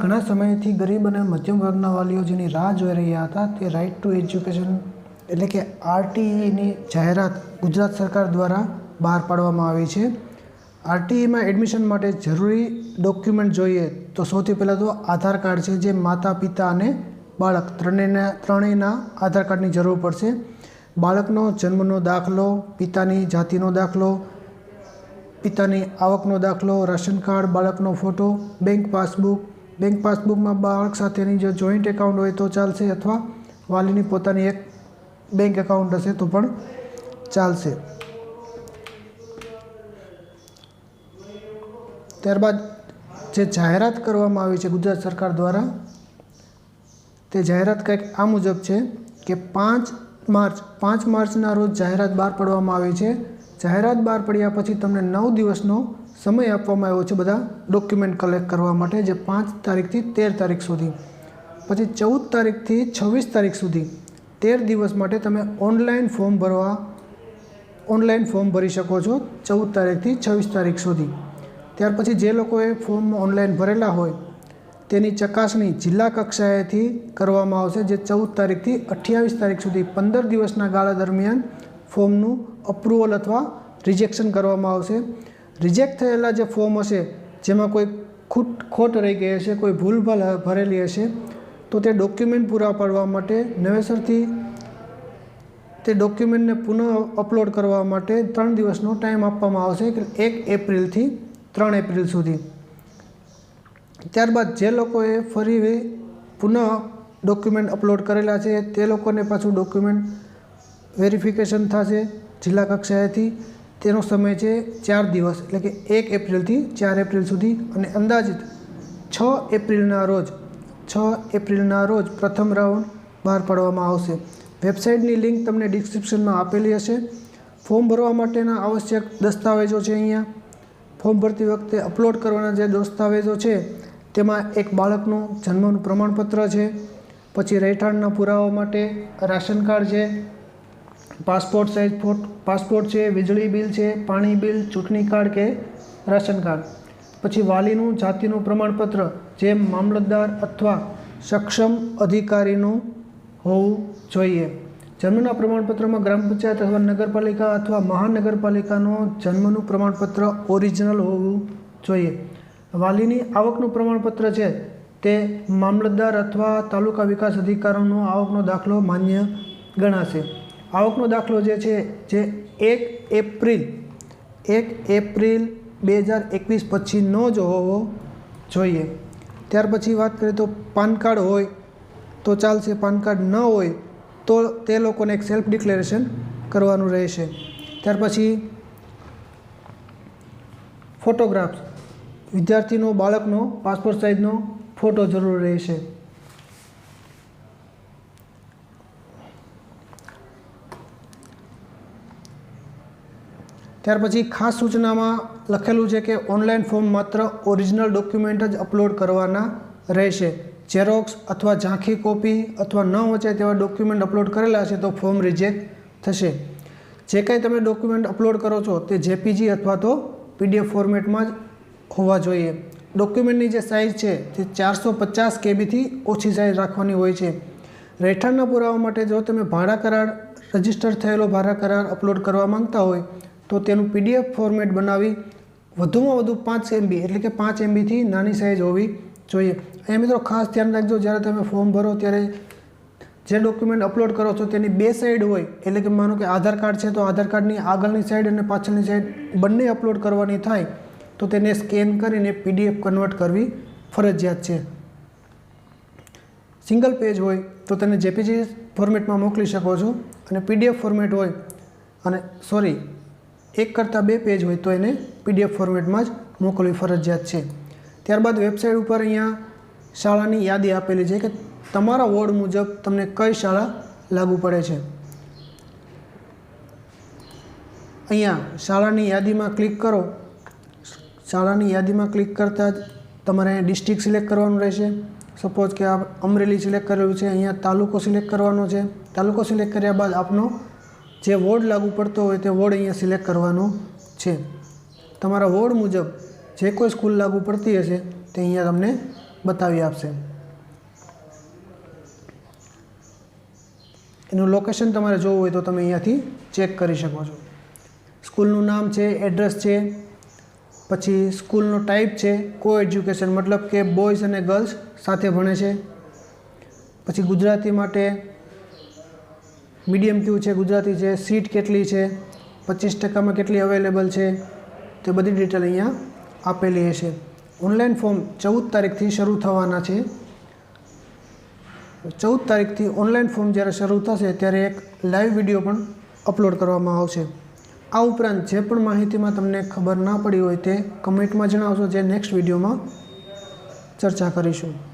ઘણા સમયથી ગરીબ અને મધ્યમ વર્ગના વાલીઓ જેની રાહ જોઈ રહ્યા હતા તે રાઇટ ટુ એજ્યુકેશન એટલે કે આરટીઈની જાહેરાત ગુજરાત સરકાર દ્વારા બહાર પાડવામાં આવી છે. આરટીઈમાં એડમિશન માટે જરૂરી ડોક્યુમેન્ટ જોઈએ તો સૌથી પહેલાં તો આધાર કાર્ડ છે જે માતા, પિતા અને બાળક ત્રણેયના ત્રણેયના આધાર કાર્ડની જરૂર પડશે. બાળકનો જન્મનો દાખલો, પિતાની જાતિનો દાખલો, પિતાની આવકનો દાખલો, રાશન કાર્ડ, બાળકનો ફોટો બેંક પાસબુક બેંક પાસબુકમાં બાળક સાથેની જો જોઈન્ટ એકાઉન્ટ હોય તો ચાલશે અથવા વાલીની પોતાની એક બેંક એકાઉન્ટ હશે તો પણ ચાલશે. ત્યારબાદ જે જાહેરાત કરવામાં આવી છે ગુજરાત સરકાર દ્વારા, તે જાહેરાત કંઈક આ મુજબ છે કે પાંચ માર્ચ, પાંચ માર્ચના રોજ જાહેરાત બહાર પાડવામાં આવી છે. જાહેરાત બહાર પડ્યા પછી તમને નવ દિવસનો સમય આપવામાં આવ્યો છે બધા ડોક્યુમેન્ટ કલેક્ટ કરવા માટે જે પાંચ તારીખથી તેર તારીખ સુધી. પછી ચૌદ તારીખથી છવ્વીસ તારીખ સુધી તેર દિવસ માટે તમે ઓનલાઈન ફોર્મ ભરવા ઓનલાઈન ફોર્મ ભરી શકો છો ચૌદ તારીખથી છવ્વીસ તારીખ સુધી. ત્યાર પછી જે લોકોએ ફોર્મ ઓનલાઈન ભરેલા હોય તેની ચકાસણી જિલ્લા કક્ષાએથી કરવામાં આવશે જે ચૌદ તારીખથી અઠ્યાવીસ તારીખ સુધી પંદર દિવસના ગાળા દરમિયાન ફોર્મનું અપ્રુવલ અથવા રિજેક્શન કરવામાં આવશે. રિજેક્ટ થયેલા જે ફોર્મ હશે, જેમાં કોઈ ખૂટ, ખોટ રહી ગઈ હશે, કોઈ ભૂલભાલ ભરેલી હશે, તો તે ડોક્યુમેન્ટ પૂરા પાડવા માટે નવેસરથી તે ડોક્યુમેન્ટને પુનઃ અપલોડ કરવા માટે ત્રણ દિવસનો ટાઈમ આપવામાં આવશે કે એક એપ્રિલથી ત્રણ એપ્રિલ સુધી. ત્યારબાદ જે લોકોએ ફરી પુનઃ ડોક્યુમેન્ટ અપલોડ કરેલા છે, તે લોકોને પાછું ડોક્યુમેન્ટ વેરિફિકેશન થશે જિલ્લા કક્ષાએથી. તેનો સમય છે ચાર દિવસ, એટલે કે એક એપ્રિલથી ચાર એપ્રિલ સુધી અને અંદાજિત છ એપ્રિલના રોજ, છ એપ્રિલના રોજ પ્રથમ રાઉન્ડ બહાર પાડવામાં આવશે. વેબસાઇટની લિંક તમને ડિસ્ક્રિપ્શનમાં આપેલી હશે. ફોર્મ ભરવા માટેના આવશ્યક દસ્તાવેજો છે અહીંયા. ફોર્મ ભરતી વખતે અપલોડ કરવાના જે દસ્તાવેજો છે, તેમાં એક બાળકનું જન્મનું પ્રમાણપત્ર છે, પછી રહેઠાણના પુરાવા માટે રાશન કાર્ડ છે પાસપોર્ટ સાઇઝ પાસપોર્ટ છે, વીજળી બિલ છે, પાણી બિલ, ચૂંટણી કાર્ડ કે રાશન કાર્ડ. પછી વાલીનું, જાતિનું પ્રમાણપત્ર, જે મામલતદાર અથવા સક્ષમ અધિકારીનું હોવું જોઈએ. જન્મના પ્રમાણપત્રમાં ગ્રામ પંચાયત અથવા નગરપાલિકા અથવા મહાનગરપાલિકાનો જન્મનું પ્રમાણપત્ર ઓરિજિનલ હોવું જોઈએ. વાલીની આવકનું પ્રમાણપત્ર છે તે મામલતદાર અથવા તાલુકા વિકાસ અધિકારીનો આવકનો દાખલો માન્ય ગણાશે. આવકનો દાખલો જે છે, જે એક એપ્રિલ એક એપ્રિલ બે હજાર એકવીસ પછીનો જ હોવો જોઈએ. ત્યાર પછી વાત કરીએ તો પાન કાર્ડ હોય, તો ચાલશે. પાન કાર્ડ ન હોય, તો તે લોકોને એક સેલ્ફ ડિક્લેરેશન કરવાનું રહેશે. ત્યાર પછી ફોટોગ્રાફ્સ વિદ્યાર્થીનો, બાળકનો પાસપોર્ટ સાઇઝનો ફોટો જરૂર રહેશે. ત્યાર પછી ખાસ સૂચનામાં લખેલું છે કે ઓનલાઈન ફોર્મ માત્ર ઓરિજિનલ ડોક્યુમેન્ટ જ અપલોડ કરવાના રહેશે. ઝેરોક્સ અથવા ઝાંખી કોપી અથવા ન વચાય તેવા ડોક્યુમેન્ટ અપલોડ કરેલા છે તો ફોર્મ રિજેક્ટ થશે. જે કાંઈ તમે ડોક્યુમેન્ટ અપલોડ કરો છો તે જેપીજી અથવા તો પીડીએફ ફોર્મેટમાં જ હોવા જોઈએ. ડોક્યુમેન્ટની જે સાઇઝ છે તે ચારસો પચાસ કેબીથી ઓછી સાઇઝ રાખવાની હોય છે. રહેઠાણના પુરાવા માટે જો તમે ભાડા કરાર, રજિસ્ટર થયેલો ભાડા કરાર અપલોડ કરવા માંગતા હોય તો તેનું પીડીએફ ફોર્મેટ બનાવી વધુમાં વધુ પાંચ એમબી એટલે કે પાંચ એમબીથી નાની સાઇઝ હોવી જોઈએ. એ મિત્રો ખાસ ધ્યાન રાખજો, જ્યારે તમે ફોર્મ ભરો ત્યારે જે ડોક્યુમેન્ટ અપલોડ કરો છો તેની બે સાઈડ હોય, એટલે કે માનો કે આધાર કાર્ડ છે તો આધાર કાર્ડની આગળની સાઈડ અને પાછળની સાઈડ બંને અપલોડ કરવાની થાય, તો તેને સ્કેન કરીને પીડીએફ કન્વર્ટ કરવી ફરજિયાત છે. સિંગલ પેજ હોય તો તેને જેપીજી ફોર્મેટમાં મોકલી શકો છો અને પીડીએફ ફોર્મેટ હોય અને સોરી એક કરતાં બે પેજ હોય તો એને પીડીએફ ફોર્મેટમાં જ મોકલવી ફરજિયાત છે. ત્યારબાદ વેબસાઇટ ઉપર અહીંયા શાળાની યાદી આપેલી છે કે તમારા વોર્ડ મુજબ તમને કઈ શાળા લાગુ પડે છે. અહીંયા શાળાની યાદીમાં ક્લિક કરો. શાળાની યાદીમાં ક્લિક કરતાં જ તમારે ડિસ્ટ્રિક્ટ સિલેક્ટ કરવાનું રહેશે. સપોઝ કે આ અમરેલી સિલેક્ટ કરેલું છે, અહીંયા તાલુકો સિલેક્ટ કરવાનો છે. તાલુકો સિલેક્ટ કર્યા બાદ આપનો જે વોર્ડ લાગુ પડતો હોય તે વોર્ડ અહીંયા સિલેક્ટ કરવાનો છે. તમારા વોર્ડ મુજબ જે કોઈ સ્કૂલ લાગુ પડતી હશે તે અહીંયા તમને બતાવી આપશે. એનું લોકેશન તમારે જોવું હોય તો તમે અહીંયાથી ચેક કરી શકો છો. સ્કૂલનું નામ છે એડ્રેસ છે, પછી સ્કૂલનો ટાઈપ છે કો એજ્યુકેશન મતલબ કે બોયઝ અને ગર્લ્સ સાથે ભણે છે. પછી ગુજરાતી માટે મીડિયમ કયું છે ગુજરાતી છે, સીટ કેટલી છે, પચીસ ટકામાં કેટલી અવેલેબલ છે, તે બધી ડિટેલ અહીંયા આપેલી હશે. ઓનલાઈન ફોર્મ ચૌદ તારીખથી શરૂ થવાના છે. ચૌદ તારીખથી ઓનલાઈન ફોર્મ જ્યારે શરૂ થશે ત્યારે એક લાઈવ વીડિયો પણ અપલોડ કરવામાં આવશે. આ ઉપરાંત જે પણ માહિતીમાં તમને ખબર ના પડી હોય તે કમેન્ટમાં જણાવશો, જે નેક્સ્ટ વિડીયોમાં ચર્ચા કરીશું.